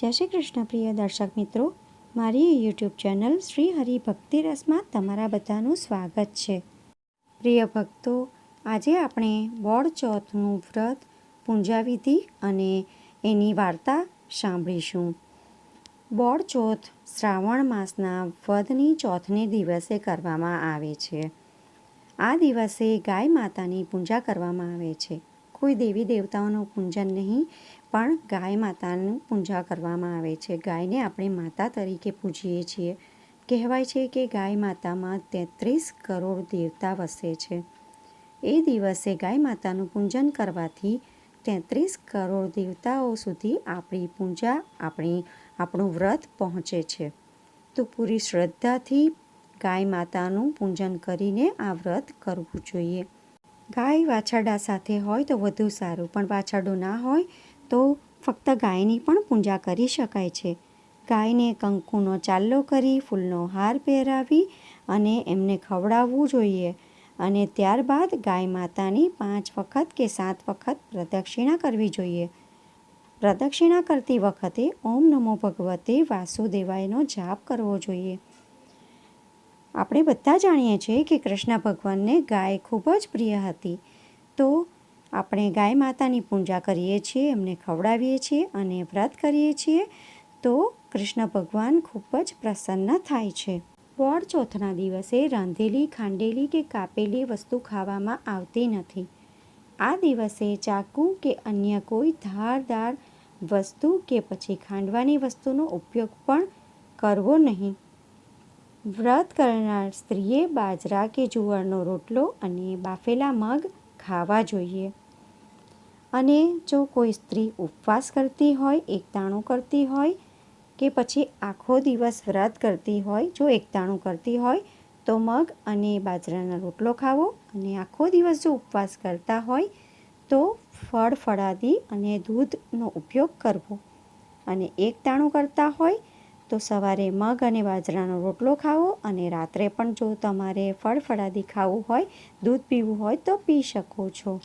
જય શ્રી કૃષ્ણ, પ્રિય દર્શક મિત્રો. મારી યુટ્યુબ ચેનલ શ્રી હરિ ભક્તિ રસમાં તમારા બધાનું સ્વાગત છે. પ્રિય ભક્તો, આજે આપણે બોડ ચોથનું વ્રત, પૂંજાવિધિ અને એની વાર્તા સાંભળીશું. બોડ ચોથ શ્રાવણ માસના વદની ચોથને દિવસે કરવામાં આવે છે. આ દિવસે ગાય માતાની પૂજા કરવામાં આવે છે. કોઈ દેવી દેવતાઓનું પૂજન નહીં પણ ગાય માતાનું પૂજા કરવામાં આવે છે. ગાયને આપણે માતા તરીકે પૂજીએ છીએ. કહેવાય છે કે ગાય માતામાં તેત્રીસ કરોડ દેવતા વસે છે. એ દિવસે ગાય માતાનું પૂજન કરવાથી તેત્રીસ કરોડ દેવતાઓ સુધી આપણી પૂજા આપણી, આપણું વ્રત પહોંચે છે. તો પૂરી શ્રદ્ધાથી ગાય માતાનું પૂજન કરીને આ વ્રત કરવું જોઈએ. ગાય વાછરડા સાથે હોય તો વધુ સારું, પણ વાછરડું ના હોય તો ફક્ત ગાયની પણ પૂજા કરી શકાય છે. ગાયને કંકુનો ચાલ્લો કરી ફૂલનો હાર પહેરાવી અને એમને ખવડાવવું જોઈએ અને ત્યારબાદ ગાય માતાની પાંચ વખત કે સાત વખત પ્રદક્ષિણા કરવી જોઈએ. પ્રદક્ષિણા કરતી વખતે ઓમ નમો ભગવતે વાસુદેવાયનો જાપ કરવો જોઈએ. આપણે બધા જાણીએ છીએ કે કૃષ્ણ ભગવાનને ગાય ખૂબ જ પ્રિય હતી. તો આપણે ગાય માતાની પૂજા કરીએ છીએ, એમને ખવડાવીએ છીએ અને વ્રત કરીએ છીએ, તો કૃષ્ણ ભગવાન ખૂબ જ પ્રસન્ન થાય છે. વોડ ચોથના દિવસે રાંધેલી, ખાંડેલી કે કાપેલી વસ્તુ ખાવામાં આવતી નથી. આ દિવસે ચાકુ કે અન્ય કોઈ ધારદાર વસ્તુ કે પછી ખાંડવાની વસ્તુનો ઉપયોગ પણ કરવો નહીં. વ્રત કરનાર સ્ત્રીએ બાજરા કે જુવારનો રોટલો અને બાફેલા મગ ખાવા જોઈએ. અને જો કોઈ સ્ત્રી ઉપવાસ કરતી હોય, એકતાણું કરતી હોય કે પછી આખો દિવસ વ્રત કરતી હોય, જો એકતાણું કરતી હોય, તો મગ અને બાજરાનો રોટલો ખાવો. અને આખો દિવસ જો ઉપવાસ કરતા હોય, તો ફળ ફળાદી અને દૂધનો ઉપયોગ કરવો. અને એકતાણું કરતા હોય તો સવારે મગ અને બાજરાનો રોટલો ખાવો અને રાત્રે પણ જો તમારે ફળફળાદી ખાવું હોય, દૂધ પીવું હોય તો પી શકો છો.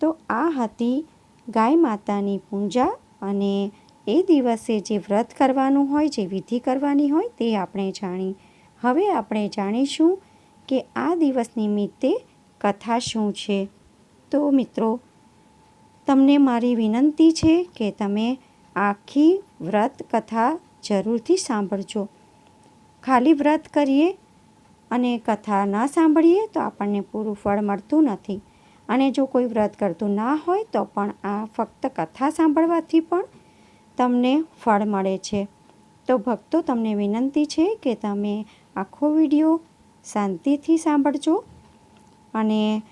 તો આ હતી ગાય માતાની પૂજા અને એ દિવસે જે વ્રત કરવાનું હોય, જે વિધિ કરવાની હોય તે આપણે જાણી. હવે આપણે જાણીશું કે આ દિવસ નિમિત્તે કથા શું છે. તો મિત્રો, તમને મારી વિનંતી છે કે તમે આખી વ્રત કથા જરૂરથી સાંભળજો. ખાલી વ્રત કરીએ અને કથા ન સાંભળીએ તો આપણને પૂરું ફળ મળતું નથી. અને જો કોઈ વ્રત કરતું ના હોય તો પણ આ ફક્ત કથા સાંભળવાથી પણ તમને ફળ મળે છે. તો ભક્તો, તમને વિનંતી છે કે તમે આખો વીડિયો શાંતિથી સાંભળજો. અને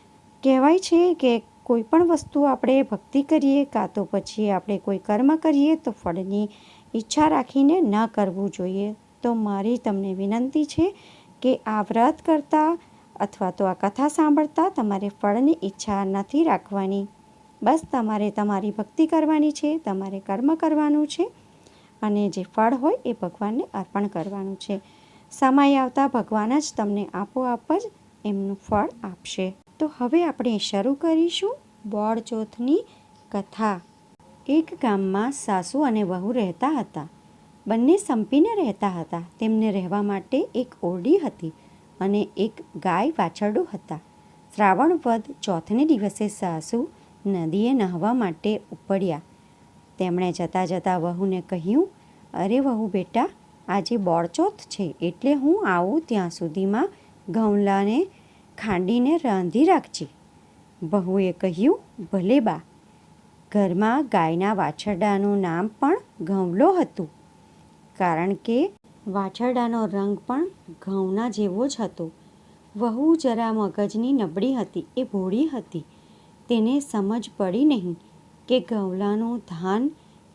કહેવાય છે કે કોઈ પણ વસ્તુ આપણે ભક્તિ કરીએ કાં તો પછી આપણે કોઈ કર્મ કરીએ તો ફળની ઈચ્છા રાખીને ન કરવું જોઈએ. તો મારી તમને વિનંતી છે કે આ વ્રત કરતાં અથવા તો આ કથા સાંભળતા તમારે ફળની ઈચ્છા નથી રાખવાની. બસ તમારે તમારી ભક્તિ કરવાની છે, તમારે કર્મ કરવાનું છે અને જે ફળ હોય એ ભગવાનને અર્પણ કરવાનું છે. સમય આવતા ભગવાન જ તમને આપોઆપ જ એમનું ફળ આપશે. તો હવે આપણે શરૂ કરીશું બોળચોથની કથા. એક ગામમાં સાસુ અને વહુ રહેતા હતા. બંને સંપીને રહેતા હતા. તેમને રહેવા માટે એક ઓરડી હતી અને એક ગાય વાછરડું હતા. શ્રાવણ વદ ચોથને દિવસે સાસુ નદીએ નહાવા માટે ઉપડ્યા. તેમણે જતાં જતાં વહુને કહ્યું, અરે વહુ બેટા, આજે બોળચોથ છે. એટલે હું આવું ત્યાં સુધીમાં ઘઉંલાને ખાંડીને રાંધી રાખજે. વહુએ કહ્યું, ભલે બા. ઘરમાં ગાયના વાછરડાનું નામ પણ ઘઉંલો હતું, કારણ કે વાછરડાનો રંગ પણ ઘઉંના જેવો જ હતો. વહુ જરા મગજની નબળી હતી, એ ભોળી હતી. તેને સમજ પડી નહીં કે ઘઉંલાનું ધાન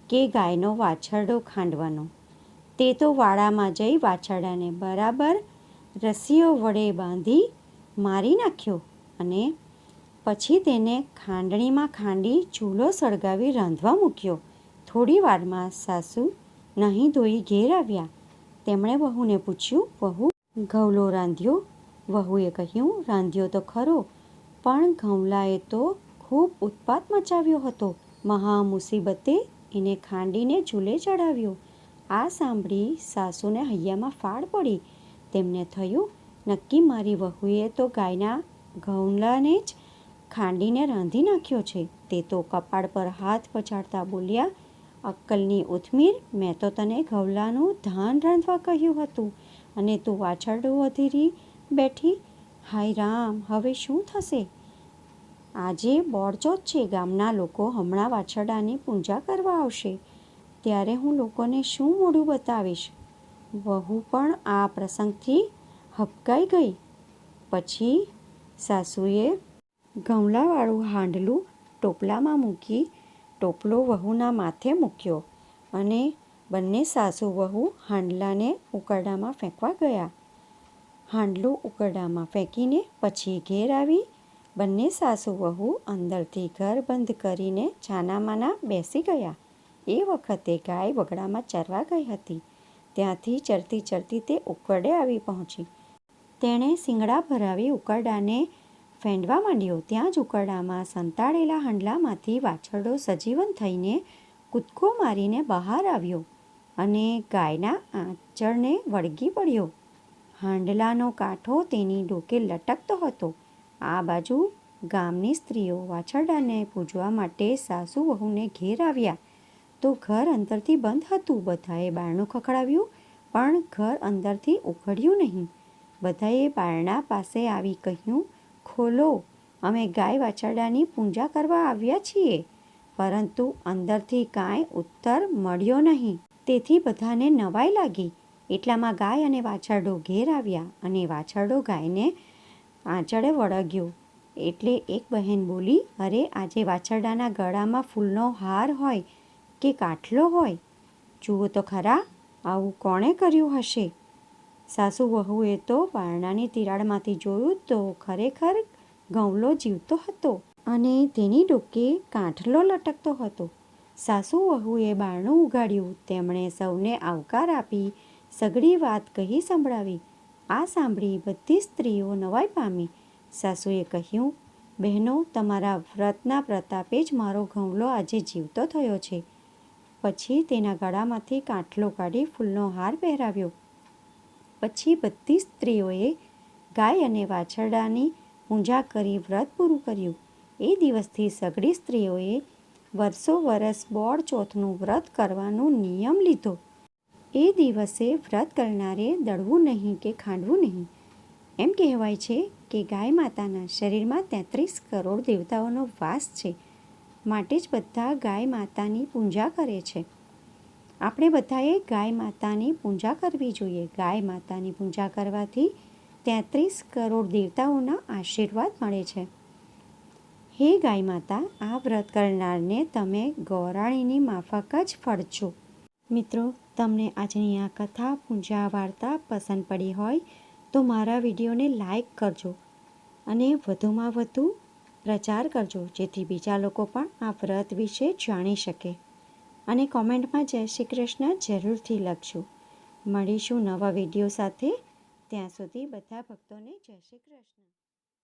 કે ગાયનો વાછરડો ખાંડવાનો. તે તો વાડામાં જઈ વાછરડાને બરાબર રસીઓ વડે બાંધી મારી નાખ્યો અને પછી તેને ખાંડણીમાં ખાંડી ચૂલો સળગાવી રાંધવા મૂક્યો. થોડી વારમાં સાસુ નહીં ધોઈ ઘેર આવ્યા. તેમણે વહુને પૂછ્યું, વહુ, ઘઉલો રાંધ્યો? વહુએ કહ્યું, રાંધ્યો તો ખરો, પણ ઘઉલાએ તો ખૂબ ઉત્પાત મચાવ્યો હતો. મહા મુસીબતે એને ખાંડીને ચૂલે ચડાવ્યો. આ સાંભળી સાસુને હૈયામાં ફાળ પડી. તેમને થયું નક્કી મારી વહુએ તો ગાયના ઘઉંલાને જ ખાંડીને રાંધી નાખ્યો છે. તે તો કપાળ પર હાથ પછાડતા બોલ્યા, અક્કલની ઉથમીર, મેં તો તને ઘઉલાનું ધાન રાંધવા કહ્યું હતું અને તું વાછરડું વધેરી બેઠી. હાય રામ, હવે શું થશે? આજે બોરચોત છે, ગામના લોકો હમણાં વાછરડાની પૂજા કરવા આવશે. ત્યારે હું લોકોને શું મોઢું બતાવીશ? વહુ પણ આ પ્રસંગથી હબકાઈ ગઈ. પછી સાસુએ ઘઉંલાવાળું હાંડલું ટોપલામાં મૂકી ટોપલો વહુના માથે મૂક્યો અને બંને સાસુ વહુ હાંડલાને ઉકરડામાં ફેંકવા ગયા. હાંડલું ઉકરડામાં ફેંકીને પછી ઘેર આવી બંને સાસુ વહુ અંદરથી ઘર બંધ કરીને છાનામાના બેસી ગયા. એ વખતે ગાય વગડામાં ચરવા ગઈ હતી. ત્યાંથી ચરતી ચરતી તે ઉકરડે આવી પહોંચી. તેણે શિંગડા ભરાવી ઉકરડાને ફેંડવા માંડ્યો. ત્યાં જ ઉકરડામાં સંતાડેલા હાંડલામાંથી વાછરડો સજીવન થઈને કૂદકો મારીને બહાર આવ્યો અને ગાયના આંચળને વળગી પડ્યો. હાંડલાનો કાંઠો તેની ડોકે લટકતો હતો. આ બાજુ ગામની સ્ત્રીઓ વાછરડાને પૂજવા માટે સાસુ વહુને ઘેર આવ્યા. તો ઘર અંદરથી બંધ હતું. બધાએ બારણું ખખડાવ્યું, પણ ઘર અંદરથી ઉઘડ્યું નહીં. બધાએ બારણા પાસે આવી કહ્યું, ખોલો, અમે ગાય વાછરડાની પૂજા કરવા આવ્યા છીએ. પરંતુ અંદરથી કાંઈ ઉત્તર મળ્યો નહીં. તેથી બધાને નવાઈ લાગી. એટલામાં ગાય અને વાછરડો ઘેર આવ્યા અને વાછરડો ગાયને આંચળે વળગ્યો. એટલે એક બહેન બોલી, અરે, આજે વાછરડાના ગળામાં ફૂલનો હાર હોય કે કાટલો હોય? જુઓ તો ખરા, આવું કોણે કર્યું હશે? સાસુ વહુએ તો બારણાની તિરાડમાંથી જોયું તો ખરેખર ગવલો જીવતો હતો અને તેની ડોકે કાંઠલો લટકતો હતો. સાસુ વહુએ બારણું ઉગાડ્યું તેમણે સૌને આવકાર આપી, સઘળી વાત કહી સંભળાવી. આ સાંભળી બધી સ્ત્રીઓ નવાઈ પામી. સાસુએ કહ્યું, બહેનો, તમારા વ્રતના પ્રતાપે જ મારો ઘઉંલો આજે જીવતો થયો છે. પછી તેના ગળામાંથી કાંઠલો કાઢી ફૂલનો હાર પહેરાવ્યો. પછી બધી સ્ત્રીઓએ ગાય અને વાછરડાની પૂજા કરી વ્રત પૂરું કર્યું. એ દિવસથી સઘળી સ્ત્રીઓએ વર્ષો વરસ બોળ ચોથનું વ્રત કરવાનો નિયમ લીધો. એ દિવસે વ્રત કરનારે દળવું નહીં કે ખાંડવું નહીં. એમ કહેવાય છે કે ગાય માતાના શરીરમાં તેત્રીસ કરોડ દેવતાઓનો વાસ છે. માટે જ બધા ગાય માતાની પૂજા કરે છે. આપણે બધાએ ગાય માતાની પૂજા કરવી જોઈએ. ગાય માતાની પૂજા કરવાથી તેત્રીસ કરોડ દેવતાઓના આશીર્વાદ મળે છે. હે ગાય માતા, આ વ્રત કરનારને તમે ગૌરાણીની માફક જ ફળજો મિત્રો, તમને આજની આ કથા, પૂજા વાર્તા પસંદ પડી હોય તો મારા વિડીયોને લાઈક કરજો અને વધુમાં વધુ પ્રચાર કરજો જેથી બીજા લોકો પણ આ વ્રત વિશે જાણી શકે. અને કોમેન્ટમાં જય શ્રી કૃષ્ણ જરૂરથી લખજો. મળીશું નવા વીડિયો સાથે. ત્યાં સુધી બધા ભક્તોને જય શ્રી કૃષ્ણ.